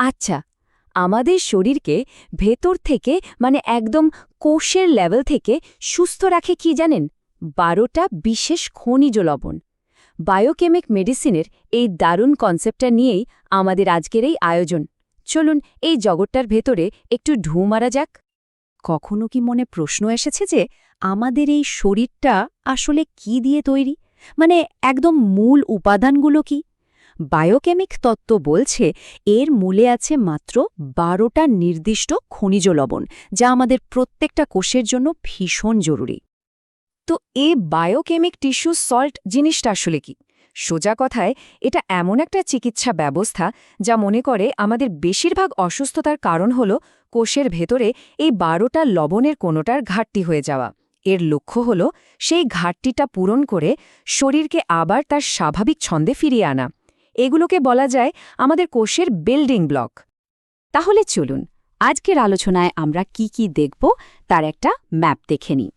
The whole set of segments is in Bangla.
আচ্ছা আমাদের শরীরকে ভেতর থেকে মানে একদম কোষের লেভেল থেকে সুস্থ রাখে কি জানেন? বারোটা বিশেষ খনিজ লবণ। বায়োকেমিক মেডিসিনের এই দারুণ কনসেপ্টটা নিয়েই আমাদের আজকের এই আয়োজন। চলুন, এই জগৎটার ভেতরে একটু ঢু মারা যাক। কখনো কি মনে প্রশ্ন এসেছে যে আমাদের এই শরীরটা আসলে কি দিয়ে তৈরি? মানে একদম মূল উপাদানগুলো কি? বায়োকেমিক তত্ত্ব বলছে এর মূলে আছে মাত্র বারোটা নির্দিষ্ট খনিজ লবণ, যা আমাদের প্রত্যেকটা কোষের জন্য ভীষণ জরুরি। তো এ বায়োকেমিক টিস্যু সল্ট জিনিসটা আসলে কি? সোজা কথায়, এটা এমন একটা চিকিৎসা ব্যবস্থা যা মনে করে আমাদের বেশিরভাগ অসুস্থতার কারণ হল কোষের ভেতরে এই বারোটা লবণের কোনোটার ঘাটতি হয়ে যাওয়া। এর লক্ষ্য হল সেই ঘাটতিটা পূরণ করে শরীরকে আবার তার স্বাভাবিক ছন্দে ফিরিয়ে আনা। এগুলোকে বলা যায় আমাদের কোষের বিল্ডিং ব্লক। তাহলে চলুন, আজকের আলোচনায় আমরা কি কি দেখব তার একটা ম্যাপ দেখে নিই।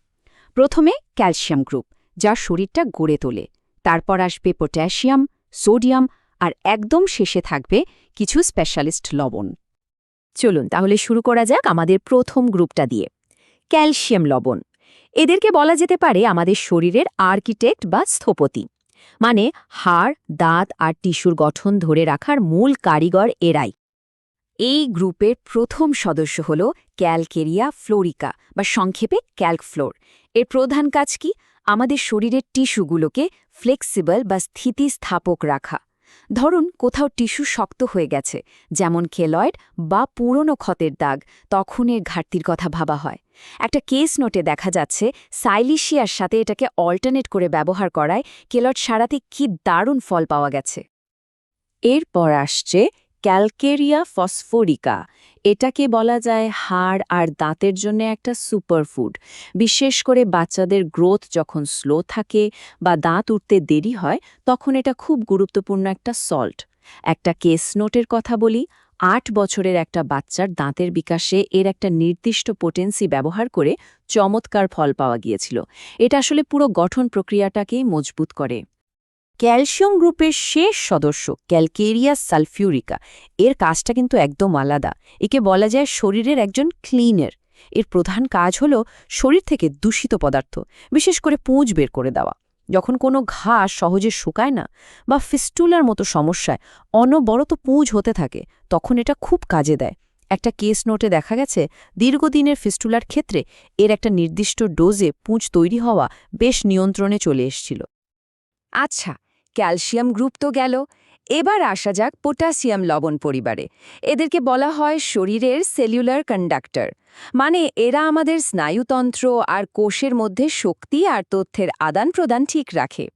প্রথমে ক্যালসিয়াম গ্রুপ, যা শরীরটা গড়ে তোলে। তারপর আসবে পটাশিয়াম, সোডিয়াম আর একদম শেষে থাকবে কিছু স্পেশালিস্ট লবণ। চলুন তাহলে শুরু করা যাক আমাদের প্রথম গ্রুপটা দিয়ে। ক্যালসিয়াম লবণ, এদেরকে বলা যেতে পারে আমাদের শরীরের আর্কিটেক্ট বা স্থপতি। মানে হাড়, দাঁত আর টিস্যুর গঠন ধরে রাখার মূল কারিগর এরাই। এই গ্রুপের প্রথম সদস্য হল ক্যালকেরিয়া ফ্লোরিকা বা সংক্ষেপে ক্যালকফ্লোর এর প্রধান কাজ কি? আমাদের শরীরের টিস্যুগুলোকে ফ্লেক্সিবল বা স্থিতিস্থাপক রাখা। ধরুন কোথাও টিস্যু শক্ত হয়ে গেছে, যেমন খেলয়েড বা পুরনো ক্ষতের দাগ তখন এর ঘাটতির কথা ভাবা হয়। একটা কেস নোটে দেখা যাচ্ছে, সাইলিশিয়ার সাথে এটাকে অল্টারনেট করে ব্যবহার করায় কেলয়েড সারাতে কি দারুণ ফল পাওয়া গেছে। এরপর আসছে ক্যালকেরিয়া ফসফোরিকা। এটাকে বলা যায় হাড় আর দাঁতের জন্য একটা সুপারফুড। বিশেষ করে বাচ্চাদের গ্রোথ যখন স্লো থাকে বা দাঁত উঠতে দেরি হয়, তখন এটা খুব গুরুত্বপূর্ণ একটা সল্ট। একটা কেস নোটের কথা বলি, আট বছরের একটা বাচ্চার দাঁতের বিকাশে এর একটা নির্দিষ্ট পোটেন্সি ব্যবহার করে চমৎকার ফল পাওয়া গিয়েছিল। এটা আসলে পুরো গঠন প্রক্রিয়াটাকেই মজবুত করে। ক্যালসিয়াম গ্রুপের শেষ সদস্য ক্যালকেরিয়া সালফিউরিকা। এর কাজটা কিন্তু একদম আলাদা। একে বলা যায় শরীরের একজন ক্লিনের। এর প্রধান কাজ হল শরীর থেকে দূষিত পদার্থ, বিশেষ করে পুঁজ বের করে দেওয়া। যখন কোনো ঘাস সহজে শুকায় না বা ফিস্টুলার মতো সমস্যায় অনবরত পুঁজ হতে থাকে, তখন এটা খুব কাজে দেয়। একটা কেস নোটে দেখা গেছে, দীর্ঘদিনের ফিস্টুলার ক্ষেত্রে এর একটা নির্দিষ্ট ডোজে পুঁজ তৈরি হওয়া বেশ নিয়ন্ত্রণে চলে এসছিল। আচ্ছা ক্যালসিয়াম গ্রুপ তো গেল। এবার আসা যাক পটাশিয়াম লবণ পরিবারে। এদেরকে বলা হয় শরীরের সেলুলার কন্ডাক্টর। মানে এরা আমাদের স্নায়ুতন্ত্র আর কোষের মধ্যে শক্তি আর তথ্যের আদান প্রদান ঠিক রাখে।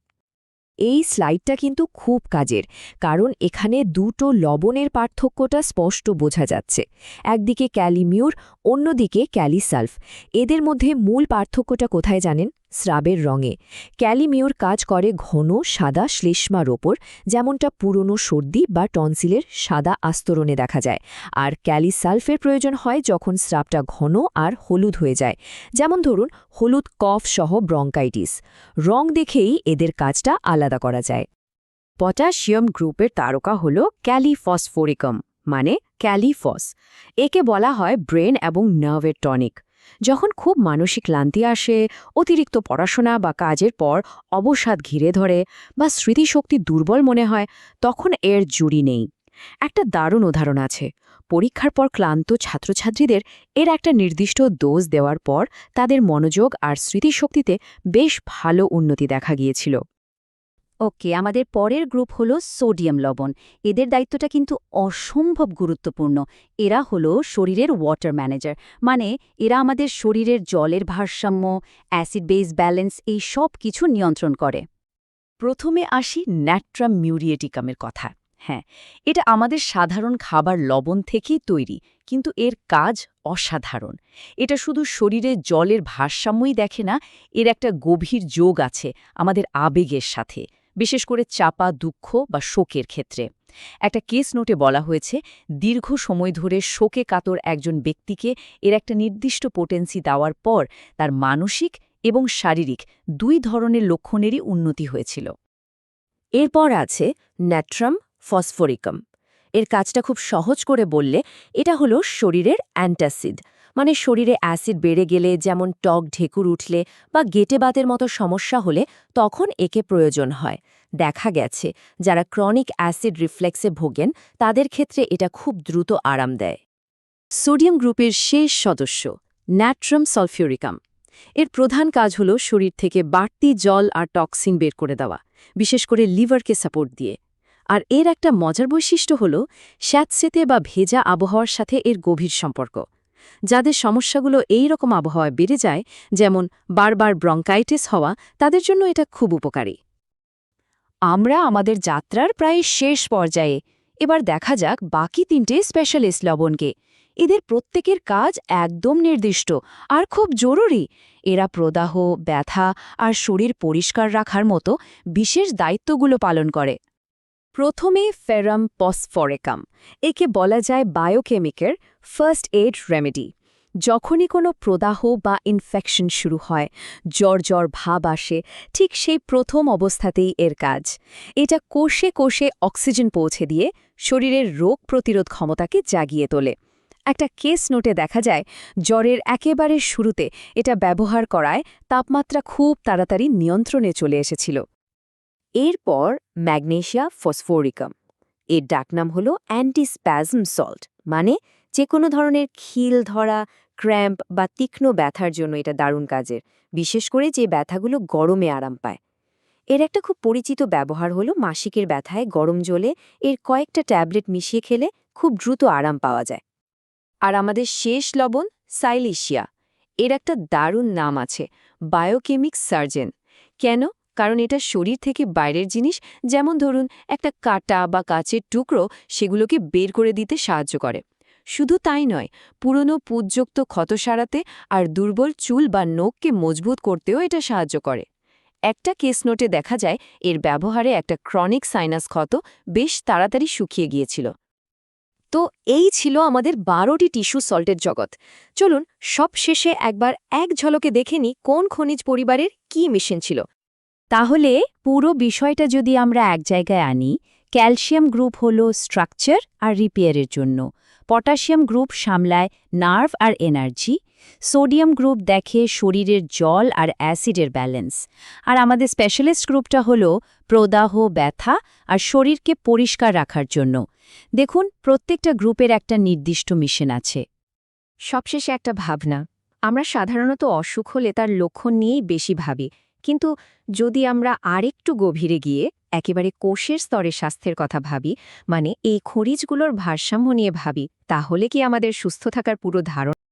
এই স্লাইডটা কিন্তু খুব কাজের, কারণ এখানে দুটো লবণের পার্থক্যটা স্পষ্ট বোঝা যাচ্ছে। একদিকে ক্যালিমিউর, অন্যদিকে ক্যালিসালফ। এদের মধ্যে মূল পার্থক্যটা কোথায় জানেন? স্রাবের রঙে। ক্যালিমিউর কাজ করে ঘন, সাদা শ্লেষ্মার ওপর, যেমনটা পুরনো সর্দি বা টনসিলের সাদা আস্তরণে দেখা যায়। আর ক্যালিসালফের প্রয়োজন হয় যখন স্রাবটা ঘন আর হলুদ হয়ে যায়। যেমন ধরুন, হলুদ কফ সহ ব্রঙ্কাইটিস। রং দেখেই এদের কাজটা আলাদা করা যায়। পটাশিয়াম গ্রুপের তারকা হল ক্যালিফসফোরিকম মানে ক্যালিফস। একে বলা হয় ব্রেন এবং নার্ভের টনিক। যখন খুব মানসিক ক্লান্তি আসে, অতিরিক্ত পড়াশোনা বা কাজের পর অবসাদ ঘিরে ধরে বা স্মৃতিশক্তি দুর্বল মনে হয়, তখন এর জুড়ি নেই। একটা দারুণ উদাহরণ আছে। পরীক্ষার পর ক্লান্ত ছাত্রছাত্রীদের এর একটা নির্দিষ্ট ডোজ দেওয়ার পর তাদের মনোযোগ আর স্মৃতিশক্তিতে বেশ ভালো উন্নতি দেখা গিয়েছিল। ওকে, আমাদের পরের গ্রুপ হলো সোডিয়াম লবণ। এদের দায়িত্বটা কিন্তু অসম্ভব গুরুত্বপূর্ণ। এরা হলো শরীরের ওয়াটার ম্যানেজার মানে এরা আমাদের শরীরের জলের ভারসাম্য অ্যাসিড বেস ব্যালেন্স এই সব কিছু নিয়ন্ত্রণ করে। প্রথমে আসি ন্যাট্রাম মিউরিয়েটিকামের কথা। হ্যাঁ এটা আমাদের সাধারণ খাবার লবণ থেকেই তৈরি, কিন্তু এর কাজ অসাধারণ। এটা শুধু শরীরে জলের ভারসাম্যই দেখে না, এর একটা গভীর যোগ আছে আমাদের আবেগের সাথে। বিশেষ করে চাপা দুঃখ বা শোকের ক্ষেত্রে। একটা কেস নোটে বলা হয়েছে, দীর্ঘ সময় ধরে শোকে কাতর একজন ব্যক্তিকে এর একটা নির্দিষ্ট পোটেন্সি দেওয়ার পর তার মানসিক এবং শারীরিক দুই ধরনের লক্ষণেরই উন্নতি হয়েছিল। এরপর আছে ন্যাট্রাম ফসফোরিকাম। এর কাজটা খুব সহজ করে বললে এটা হলো শরীরের অ্যান্টাসিড মানে শরীরে অ্যাসিড বেড়ে গেলে, যেমন টক ঢেকুর উঠলে বা গেটে বাতের মতো সমস্যা হলে তখন একে প্রয়োজন হয়। দেখা গেছে, যারা ক্রনিক অ্যাসিড রিফ্লেক্সে ভোগেন, তাদের ক্ষেত্রে এটা খুব দ্রুত আরাম দেয়। সোডিয়াম গ্রুপের শেষ সদস্য, ন্যাট্রাম সলফিউরিকাম। এর প্রধান কাজ হল শরীর থেকে বাড়তি জল আর টক্সিন বের করে দেওয়া, বিশেষ করে লিভারকে সাপোর্ট দিয়ে। আর এর একটা মজার বৈশিষ্ট্য হল, স্যাঁতসেতে বা ভেজা আবহাওয়ার সাথে এর গভীর সম্পর্ক। যাদের সমস্যাগুলো এই রকম আবহাওয়ায় বেড়ে যায়, যেমন বারবার ব্রঙ্কাইটিস হওয়া, তাদের জন্য এটা খুব উপকারী। আমরা আমাদের যাত্রার প্রায় শেষ পর্যায়ে। এবার দেখা যাক বাকি তিনটে স্পেশালিস্ট লবণকে। এদের প্রত্যেকের কাজ একদম নির্দিষ্ট আর খুব জরুরি। এরা প্রদাহ, ব্যথা আর শরীর পরিষ্কার রাখার মতো বিশেষ দায়িত্বগুলো পালন করে। প্রথমে ফেরাম পসফরেকাম, একে বলা যায় বায়োকেমিকের ফার্স্ট এইড রেমেডি। যখনই কোনো প্রদাহ বা ইনফেকশন শুরু হয়, জ্বর জ্বর ভাব আসে, ঠিক সেই প্রথম অবস্থাতেই এর কাজ। এটা কোষে কোষে অক্সিজেন পৌঁছে দিয়ে শরীরের রোগ প্রতিরোধ ক্ষমতাকে জাগিয়ে তোলে। একটা কেস নোটে দেখা যায়, জ্বরের একেবারে শুরুতে এটা ব্যবহার করায় তাপমাত্রা খুব তাড়াতাড়ি নিয়ন্ত্রণে চলে এসেছিল। এরপর ম্যাগনেশিয়া ফসফোরিকাম। এর ডাকনাম হল অ্যান্টিস্প্যাজম সল্ট মানে যে কোনো ধরনের খিল ধরা, ক্র্যাম্প বা তীক্ষ্ণ ব্যথার জন্য এটা দারুণ কাজের, বিশেষ করে যে ব্যথাগুলো গরমে আরাম পায়। এর একটা খুব পরিচিত ব্যবহার হলো মাসিকের ব্যথায় গরম জলে এর কয়েকটা ট্যাবলেট মিশিয়ে খেলে খুব দ্রুত আরাম পাওয়া যায়। আর আমাদের শেষ লবণ সাইলিশিয়া। এর একটা দারুণ নাম আছে, বায়োকেমিক সার্জেন। কেন? কারণ এটা শরীর থেকে বাইরের জিনিস, যেমন ধরুন একটা কাটা বা কাচের টুকরো, সেগুলোকে বের করে দিতে সাহায্য করে। শুধু তাই নয়, পুরনো পুজযুক্ত ক্ষত সারাতে আর দুর্বল চুল বা নখকে মজবুত করতেও এটা সাহায্য করে। একটা কেস নোটে দেখা যায়, এর ব্যবহারে একটা ক্রনিক সাইনাস ক্ষত বেশ তাড়াতাড়ি শুকিয়ে গিয়েছিল। তো এই ছিল আমাদের বারোটি টিস্যু সল্টের জগৎ। চলুন সব শেষে একবার এক ঝলকে দেখে নি কোন খনিজ পরিবারের কি মিশন ছিল। তাহলে পুরো বিষয়টা যদি আমরা এক জায়গায় আনি, ক্যালসিয়াম গ্রুপ হল স্ট্রাকচার আর রিপেয়ারের জন্য। পটাশিয়াম গ্রুপ সামলায় নার্ভ আর এনার্জি, সোডিয়াম গ্রুপ দেখে শরীরের জল আর অ্যাসিডের ব্যালেন্স। আর আমাদের স্পেশালিস্ট গ্রুপটা হল প্রদাহ, ব্যথা আর শরীরকে পরিষ্কার রাখার জন্য। দেখুন, প্রত্যেকটা গ্রুপের একটা নির্দিষ্ট মিশন আছে। সবশেষে একটা ভাবনা। আমরা সাধারণত অসুখ হলে তার লক্ষণ নিয়েই বেশি ভাবি। কিন্তু যদি আমরা আরেকটু গভীরে গিয়ে একেবারে কোষের স্তরে স্বাস্থ্যের কথা ভাবি মানে এই খনিজগুলোর ভারসাম্য নিয়ে ভাবি, তাহলে কি আমাদের সুস্থ থাকার পুরো ধারণা